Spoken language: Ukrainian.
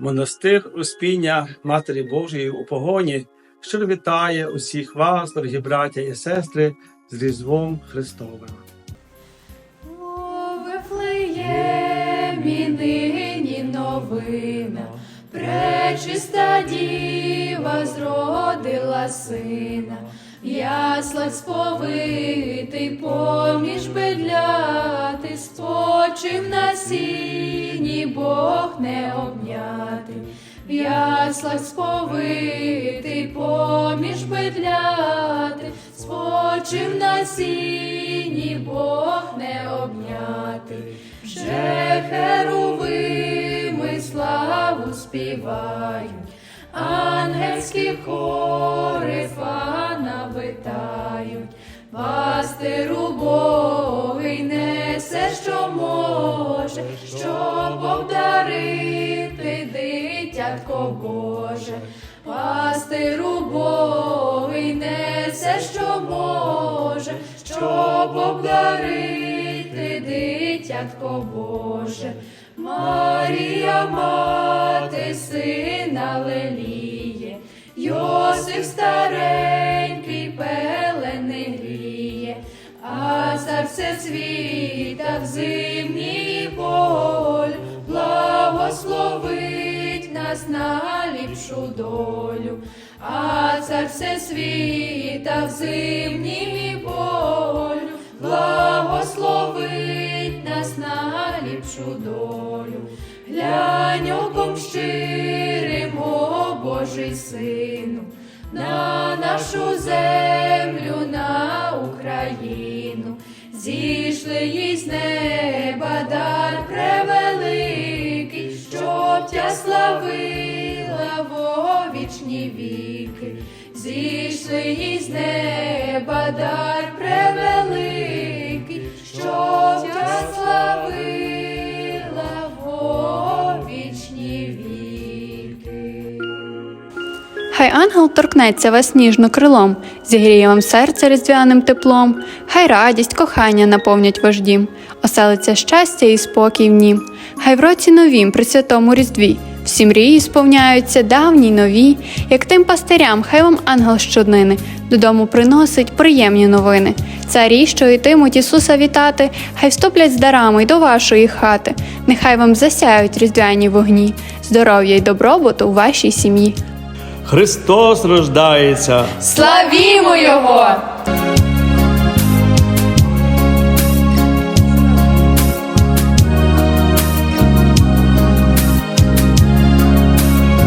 Монастир Успіння Матері Божої у погоні, щиро вітає усіх вас, дорогі браття і сестри, з Різдвом Христовим. Нині новина, пречиста діва зродила сина, яслах сповитий поміж бедляти, спочив на сіні, Бог не обнятий. В яслах сповитий поміж бедляти, спочив на сіні, Бог не обнятий. Вже херовими славу співають, ангельські хори фана витають, пастиру Богий несе, що може, щоб обдарити дитятко Боже. Пастиру Богий несе, що може, щоб обдарити дитятко Боже. Марія мати сина леліє, Йосиф старенький пелени гріє, а цар всесвіта в ліпшу долю, а цар всесвіта в зимній болю благословить нас на ліпшу долю. Глянь оком щирим, о Божий сину, на нашу землю, на Україну, зійшли їй з неба дар превеликий, щоб тя вічні віки, зійшли їй з неба дар превеликий, щоб тя славила во вічні віки. Хай ангел торкнеться вас ніжно крилом, зігріє вам серце різдвяним теплом, хай радість, кохання наповнять ваш дім, оселиться щастя і спокій в нім. Хай в році новім при святому різдві всі мрії сповняються давні й нові, як тим пастирям, хай вам ангел щоднини додому приносить приємні новини. Царі, що йтимуть Ісуса вітати, хай вступлять з дарами й до вашої хати. Нехай вам засяють різдвяні вогні, здоров'я й добробуту у вашій сім'ї. Христос рождається! Славімо Його!